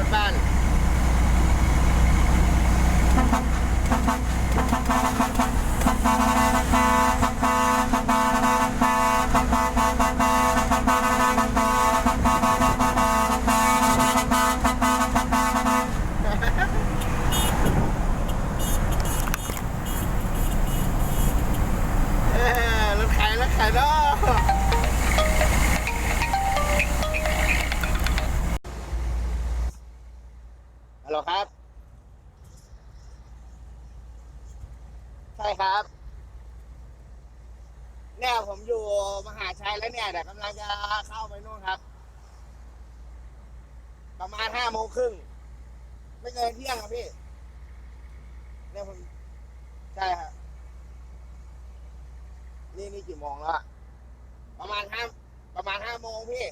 รถบ้านเอ้ยรถใครรถใครเฮัลโหลครับ ใช่ครับ เนี่ยผมอยู่มหาชัยแล้วเนี่ยแต่กำลังจะเข้าไปนู่นครับ ประมาณห้าโมงครึ่ง ไม่เกินเที่ยงครับพี่ เนี่ยผม ใช่ครับ นี่นี่กี่โมงแล้วอะประมาณห้าประมาณห้าโมงพี่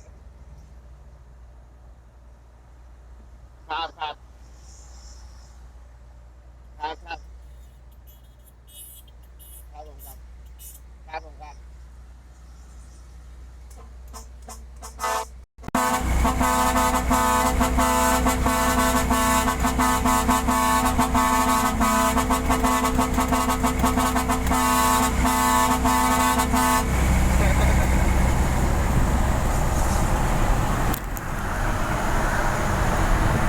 ครับครับครับครับผมครับครับผมครับ เ